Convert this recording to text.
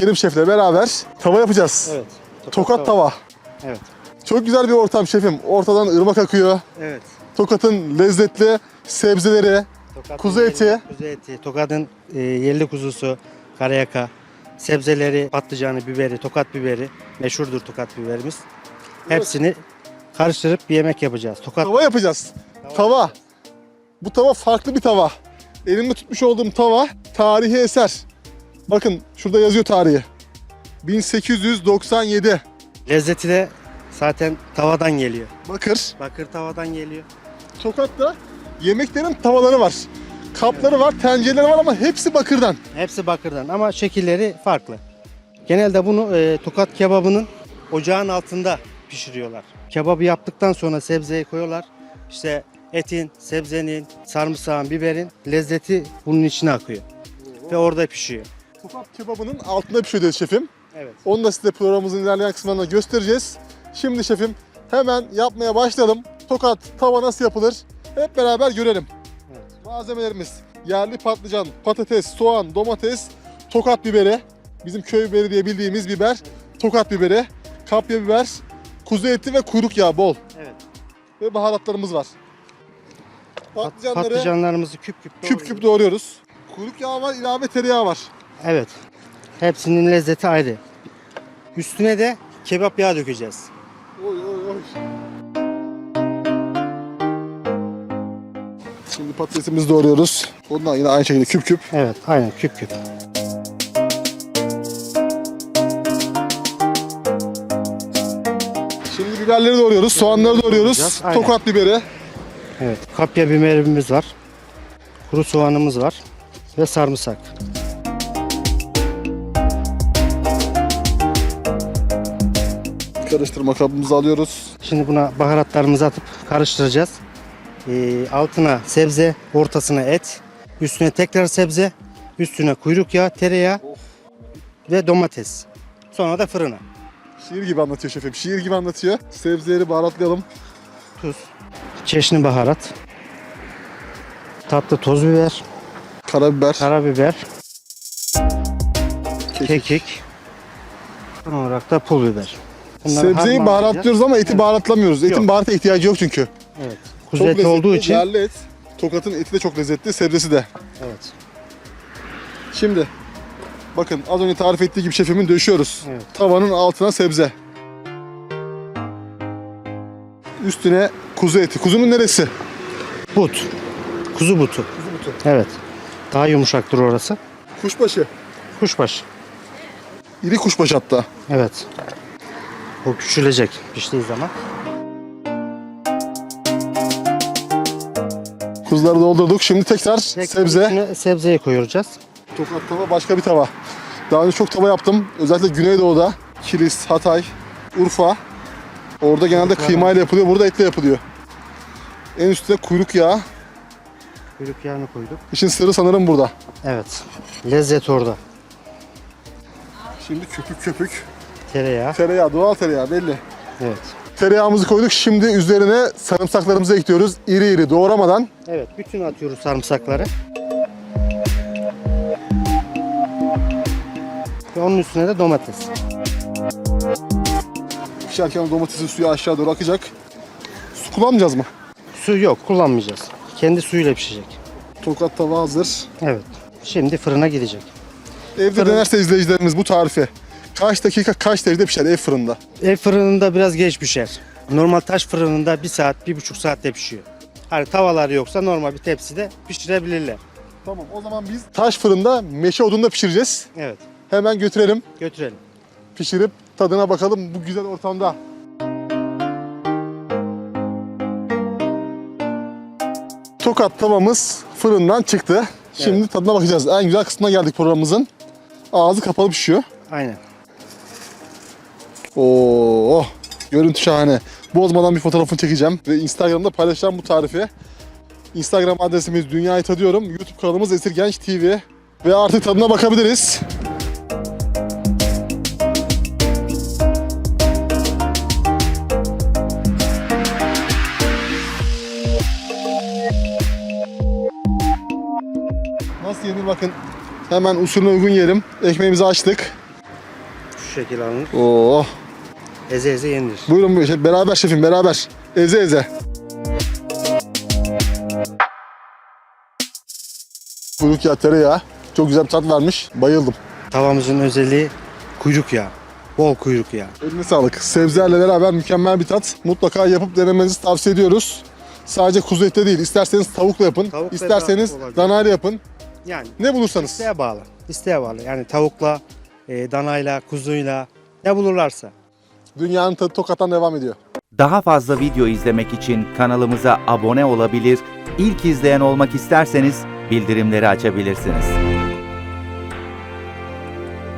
Kerim Şef'le beraber tava yapacağız. Evet. Tokat tava. Evet. Çok güzel bir ortam şefim. Ortadan ırmak akıyor. Evet. Tokat'ın lezzetli sebzeleri, Tokat'ın Kuzu yerli- eti. Kuzu eti. Tokat'ın e, yerli kuzusu, karayaka, sebzeleri, patlıcanı, biberi, tokat biberi. Meşhurdur tokat biberimiz. Hepsini karıştırıp bir yemek yapacağız. Tokat tava yapacağız. Tava. Bu tava farklı bir tava. Elimde tutmuş olduğum tava tarihi eser. Bakın şurada yazıyor tarihi. 1897. lezzeti de zaten tavadan geliyor. Bakır. Bakır tavadan geliyor. Tokat'ta yemeklerin tavaları var. Kapları var, tencereleri var ama hepsi bakırdan. Hepsi bakırdan ama şekilleri farklı. Genelde bunu e, tokat kebabının ocağın altında pişiriyorlar. Kebabı yaptıktan sonra sebzeyi koyuyorlar. İşte etin, sebzenin, sarımsağın, biberin lezzeti bunun içine akıyor. Ve orada pişiyor. Tokat kebabının altında pişiyor dedi şefim. Evet. Onu da size programımızın ilerleyen kısımlarında göstereceğiz. Şimdi şefim hemen yapmaya başlayalım. Tokat tava nasıl yapılır? Hep beraber görelim. Evet. Malzemelerimiz yerli patlıcan, patates, soğan, domates, tokat biberi, bizim köy biberi diye bildiğimiz biber, tokat biberi, kapya biber, kuzu eti ve kuyruk yağı bol Evet. ve baharatlarımız var. Patlıcanları Patlıcanlarımızı küp küp küp küp doğruyoruz. Kuyruk yağı var, ilave tereyağı var. Evet. Hepsinin lezzeti ayrı. Üstüne de kebap yağı dökeceğiz. Oy oy oy. Şimdi patatesimizi doğruyoruz. Ondan yine aynı şekilde küp küp. Evet, aynen küp küp. Şimdi biberleri doğruyoruz, soğanları doğruyoruz. Aynen. Tokat biberi. Evet, kapya biberimiz var. Kuru soğanımız var ve sarımsak. Karıştırma kabımızı alıyoruz. Şimdi buna baharatlarımızı atıp karıştıracağız. Ee, altına sebze, ortasına et, üstüne tekrar sebze, üstüne kuyruk yağı, tereyağı ve domates. Sonra da fırına. Şiir gibi anlatıyor şefim, şiir gibi anlatıyor. Sebzeleri baharatlayalım. Tuz, çeşni baharat, tatlı toz biber, Karabiber, karabiber, kekik. kekik, son olarak da pul biber. Bunları Sebzeyi baharatlıyoruz ama eti baharatlamıyoruz. Etin Yok. baharata ihtiyacı yok çünkü. Evet. Kuzu eti olduğu için. Yerli et. Tokat'ın eti de çok lezzetli, sebzesi de. Evet. Şimdi bakın az önce tarif ettiği gibi şefimin döşüyoruz. Evet. Tavanın altına sebze. Üstüne kuzu eti. Kuzunun neresi? But. Kuzu butu. Kuzu butu. Evet. Daha yumuşaktır orası. Kuşbaşı. Kuşbaşı. İri kuşbaşı hatta. Evet. O küçülecek piştiği zaman. Kuzuları doldurduk. Şimdi tekrar Tekrar sebze. üstüne sebzeyi koyacağız. Tokat tava başka bir tava. Daha önce çok tava yaptım. Özellikle Güneydoğu'da. Kilis, Hatay, Urfa. Orada genelde kıymayla yapılıyor. Burada etle yapılıyor. En üstte kuyruk yağı. Kuyruk yağını koyduk. İşin sırrı sanırım burada. Evet. Lezzet orada. Şimdi köpük köpük. Tereyağı. Tereyağı, doğal tereyağı belli. Evet. Tereyağımızı koyduk. Şimdi üzerine sarımsaklarımızı ekliyoruz. İri iri doğramadan. Evet. Bütün atıyoruz sarımsakları. Ve onun üstüne de domates. Pişerken domatesin suyu aşağı doğru akacak. Su kullanmayacağız mı? Su yok. Kullanmayacağız. Kendi suyuyla pişecek. Tokat tava hazır. Evet. Şimdi fırına gidecek. Evde Fırın- denerse izleyicilerimiz bu tarifi. Kaç dakika kaç derecede pişer ev fırında? Ev fırınında biraz geç pişer. Normal taş fırınında bir saat, bir buçuk saatte pişiyor. Hani tavaları yoksa normal bir tepside pişirebilirler. Tamam o zaman biz taş fırında meşe odunda pişireceğiz. Evet, Hemen götürelim. götürelim. Pişirip tadına bakalım bu güzel ortamda. Tokat tavamız fırından çıktı. Şimdi tadına bakacağız. En güzel kısmına geldik programımızın. Ağzı kapalı pişiyor. Aynen. Oo, görüntü şahane. Bozmadan bir fotoğrafını çekeceğim ve Instagram'da paylaşacağım bu tarifi. Instagram adresimiz Dünyayı Tadıyorum. YouTube kanalımız Esir Genç TV. Ve artık tadına bakabiliriz. Nasıl yenir bakın. Hemen usulüne uygun yerim. Ekmeğimizi açtık. Şu şekil alınır. Oo. Eze eze yenilir. Buyurun buyurun. Şef, Beraber şefim beraber. Eze eze. Kuyruk yağı tereyağı. Çok güzel bir tat vermiş. Bayıldım. Tavamızın özelliği kuyruk yağı. Bol kuyruk yağı. Eline sağlık. Sebzelerle beraber mükemmel bir tat. Mutlaka yapıp denemenizi tavsiye ediyoruz. Sadece kuzu ette değil. İsterseniz tavukla yapın. Tavuk ve isterseniz danayla yapın. Yani Ne bulursanız. isteğe bağlı. İsteğe bağlı. Yani tavukla, e, danayla, kuzuyla ne bulurlarsa. Dünyanın tadı tokattan devam ediyor. Daha fazla video izlemek için kanalımıza abone olabilir, ilk izleyen olmak isterseniz bildirimleri açabilirsiniz.